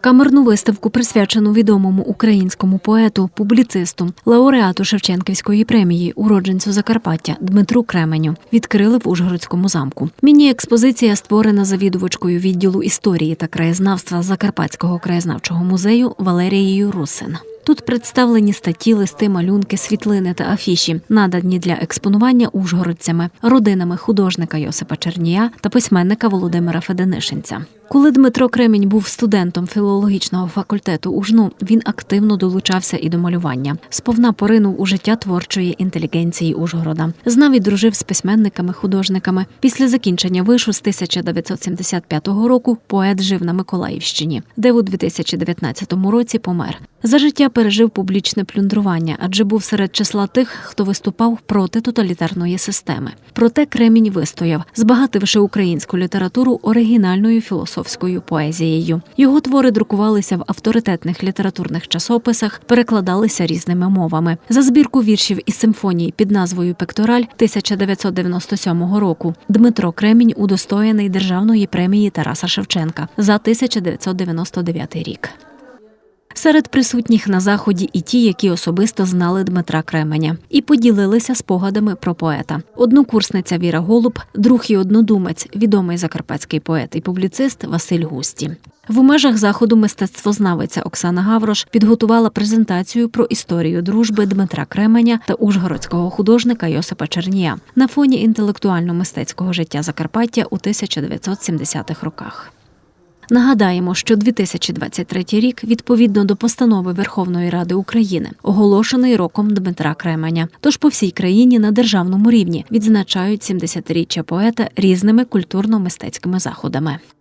Камерну виставку, присвячену відомому українському поету, публіцисту, лауреату Шевченківської премії, уродженцю Закарпаття Дмитру Кременю, відкрили в Ужгородському замку. Міні-експозиція створена завідувачкою відділу історії та краєзнавства Закарпатського краєзнавчого музею Валерією Русин. Тут представлені статті, листи, малюнки, світлини та афіші, надані для експонування ужгородцями, родинами художника Йосипа Чернія та письменника Володимира Феденишинця. Коли Дмитро Кремінь був студентом філологічного факультету УЖНУ, він активно долучався і до малювання. Сповна поринув у життя творчої інтелігенції Ужгорода. Знав і дружив з письменниками, художниками. Після закінчення вишу з 1975 року поет жив на Миколаївщині, де у 2019 році помер. За життя пережив публічне плюндрування, адже був серед числа тих, хто виступав проти тоталітарної системи. Проте Кремінь вистояв, збагативши українську літературу оригінальною філософською поезією. Його твори друкувалися в авторитетних літературних часописах, перекладалися різними мовами. За збірку віршів і симфоній під назвою Пектораль 1997 року Дмитро Кремінь удостоєний державної премії Тараса Шевченка за 1999 рік. Серед присутніх на заході і ті, які особисто знали Дмитра Кременя, і поділилися спогадами про поета. Однокурсниця Віра Голуб, друг і однодумець, відомий закарпатський поет і публіцист Василь Густі. В межах заходу мистецтвознавиця Оксана Гаврош підготувала презентацію про історію дружби Дмитра Кременя та ужгородського художника Йосипа Чернія на фоні інтелектуально-мистецького життя Закарпаття у 1970-х роках. Нагадаємо, що 2023 рік, відповідно до постанови Верховної Ради України, оголошений роком Дмитра Кременя. Тож по всій країні на державному рівні відзначають 70-річчя поета різними культурно-мистецькими заходами.